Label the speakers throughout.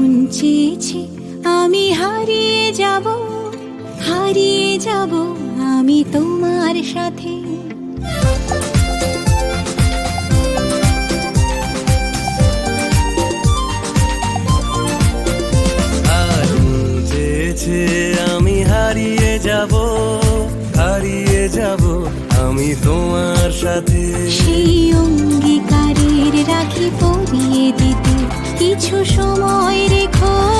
Speaker 1: মন চেয়েছে আমি হারিয়ে যাব হারিয়ে যাব আমি তোমার সাথে।
Speaker 2: আমি হারিয়ে যাব হারিয়ে যাব আমি তোমার সাথে।
Speaker 1: সেই অঙ্গীকারের রাখি পরিয়ে কিছু সময় রেখো।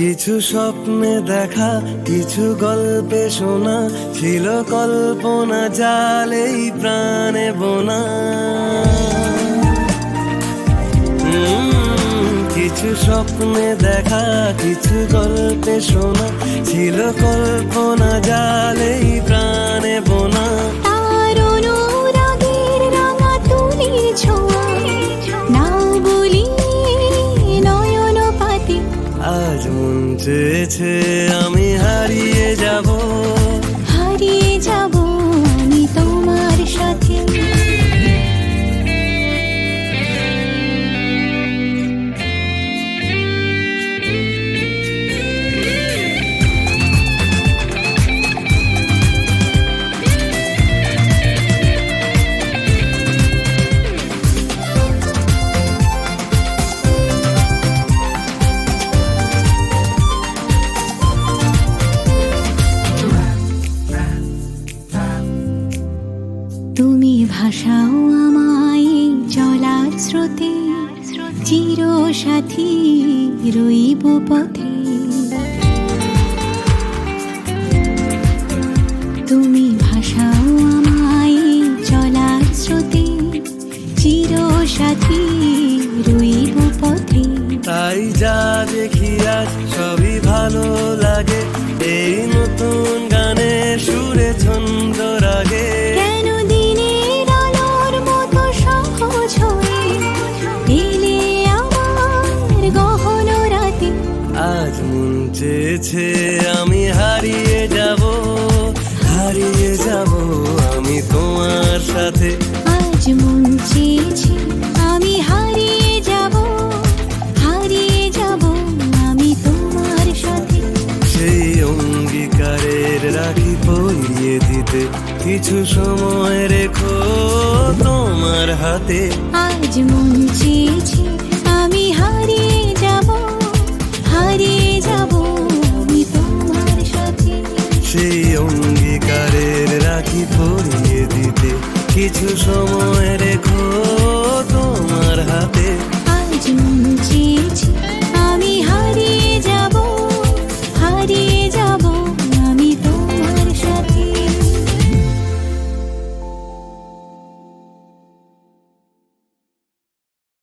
Speaker 2: কিছু স্বপ্নে দেখা, কিছু গল্পে শোনা, ছিল কল্পনা জালেই প্রাণে বোনা। কিছু স্বপ্নে দেখা, কিছু গল্পে শোনা, ছিল কল্পনা জালেই চেয়েছে আমি
Speaker 1: তুমি ভাষাও আমায় চলার স্রোতে চির সাথী রইব পথে। তুমি ভাষাও আমায় চলার স্রোতে চির সাথী রইব পথে।
Speaker 2: তাই যা দেখি আজ সবই ভালো লাগে। চেয়েছে আমি হারিয়ে যাব হারিয়ে যাব আমি তোমার সাথে।
Speaker 1: আজ মন চেয়েছে আমি হারিয়ে যাব হারিয়ে যাব আমি তোমার সাথে।
Speaker 2: সেই অঙ্গীকারের রাখি পরিয়ে দিতে কিছু সময় রেখো তোমার হাতে।
Speaker 1: আজ মন চেয়েছে সেই অঙ্গীকারের রাখি পরিয়ে দিতে কিছু সময়